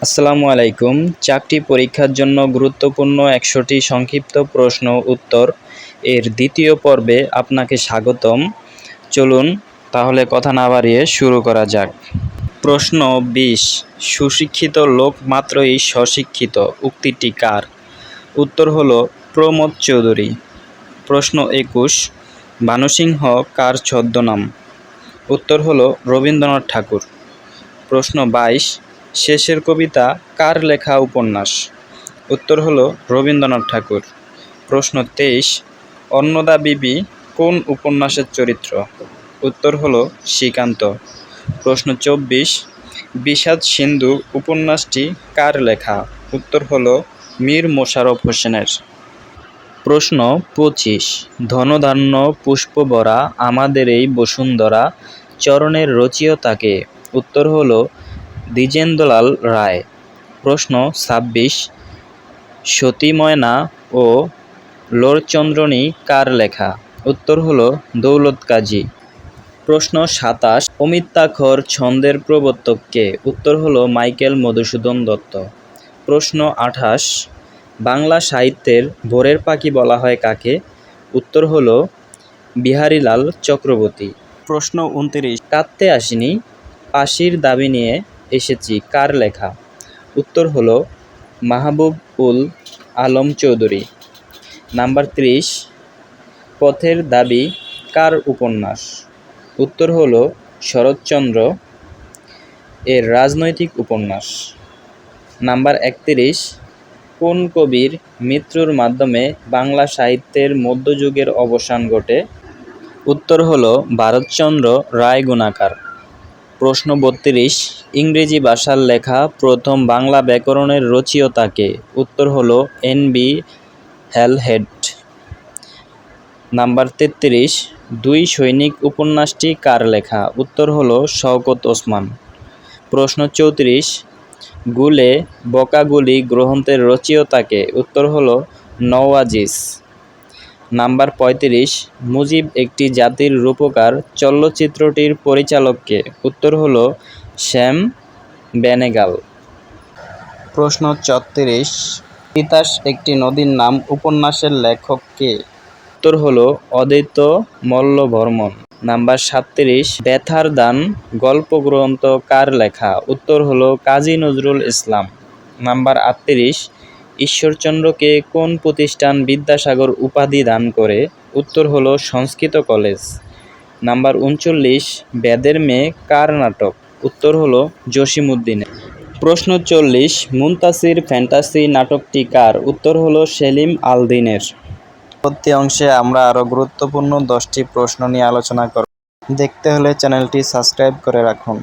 আসসালামু আলাইকুম। চাকরি পরীক্ষার জন্য গুরুত্বপূর্ণ একশোটি সংক্ষিপ্ত প্রশ্ন উত্তর। এর দ্বিতীয় পর্বে আপনাকে স্বাগতম। চলুন, তাহলে কথা না বাড়িয়ে শুরু করা যাক। প্রশ্ন বিশ, সুশিক্ষিত লোক মাত্রই স্বশিক্ষিত, উক্তিটি কার? উত্তর হলো প্রমোদ চৌধুরী। প্রশ্ন একুশ ভানুসিংহ কার ছদ্মনাম? উত্তর হলো রবীন্দ্রনাথ ঠাকুর। প্রশ্ন বাইশ শেষের কবিতা, কার লেখা উপন্যাস? উত্তর হলো রবীন্দ্রনাথ ঠাকুর। প্রশ্ন তেইশ, অন্নদা বিবি কোন উপন্যাসের চরিত্র? উত্তর হলো শ্রীকান্ত। প্রশ্ন চব্বিশ, বিষাদ সিন্ধু উপন্যাসটি কার লেখা? উত্তর হলো মীর মোশাররফ হোসেনের। প্রশ্ন পঁচিশ, ধনধান্য পুষ্পবরা আমাদের এই বসুন্ধরা চরণের রচিয়তাকে? উত্তর হলো দ্বিজেন্দ্রলাল রায়। প্রশ্ন ছাব্বিশ সতী ময়না ও লোরচন্দ্রনী কার লেখা? উত্তর হলো দৌলত কাজী। প্রশ্ন সাতাশ অমিত্যাক্ষর ছন্দের প্রবর্তককে? উত্তর হলো মাইকেল মধুসূদন দত্ত। প্রশ্ন আঠাশ, বাংলা সাহিত্যের ভোরের পাখি বলা হয় কাকে? উত্তর হলো বিহারীলাল চক্রবর্তী। প্রশ্ন উনত্রিশ, কাঁদতে আসিনি, পাশির দাবি নিয়ে এসেছি। কার লেখা? উত্তর হলো মাহবুব উল আলম চৌধুরী। নাম্বার ত্রিশ, পথের দাবি কার উপন্যাস? উত্তর হলো শরৎচন্দ্র এর রাজনৈতিক উপন্যাস। নাম্বার একত্রিশ, কোন কবির মৃত্যুর মাধ্যমে বাংলা সাহিত্যের মধ্যযুগের অবসান ঘটে? উত্তর হলো ভারতচন্দ্র রায় গুণাকার। প্রশ্ন বত্রিশ, ইংরেজি ভাষার লেখা প্রথম বাংলা ব্যাকরণের রচিয়তাকে। উত্তর হলো এন বি হ্যালহেড নাম্বার তেত্রিশ, দুই সৈনিক উপন্যাসটি কার লেখা? উত্তর হলো শওকত ওসমান। প্রশ্ন চৌত্রিশ, গুলে বকাগুলি গ্রন্থের রচিয়তাকে? উত্তর হলো নওয়াজিস। নাম্বার পঁয়ত্রিশ, মুজিব একটি জাতির রূপকার চলচ্চিত্রটির পরিচালককে। উত্তর হল শ্যাম বেনেগাল। প্রশ্ন ছত্রিশ, তিতাস একটি নদীর নাম উপন্যাসের লেখক কে? উত্তর হল অদ্বৈত মল্লভর্মন নাম্বার সাতত্রিশ, ব্যথার দান গল্পগ্রন্থ কার লেখা? উত্তর হল কাজী নজরুল ইসলাম। নাম্বার আটত্রিশ ঈশ্বরচন্দ্রকে কোন প্রতিষ্ঠান বিদ্যাসাগর উপাধি দান করে? উত্তর হলো সংস্কৃত কলেজ। নাম্বার উনচল্লিশ, বেদের মেয়ে কার নাটক? উত্তর হলো জসিমুদ্দিনের প্রশ্ন চল্লিশ, মুনতাসির ফ্যান্টাসি নাটকটি কার? উত্তর হলো সেলিম আলদিনের। পরবর্তী অংশে আমরা আরও গুরুত্বপূর্ণ দশটি প্রশ্ন নিয়ে আলোচনা করব। দেখতে হলে চ্যানেলটি সাবস্ক্রাইব করে রাখুন।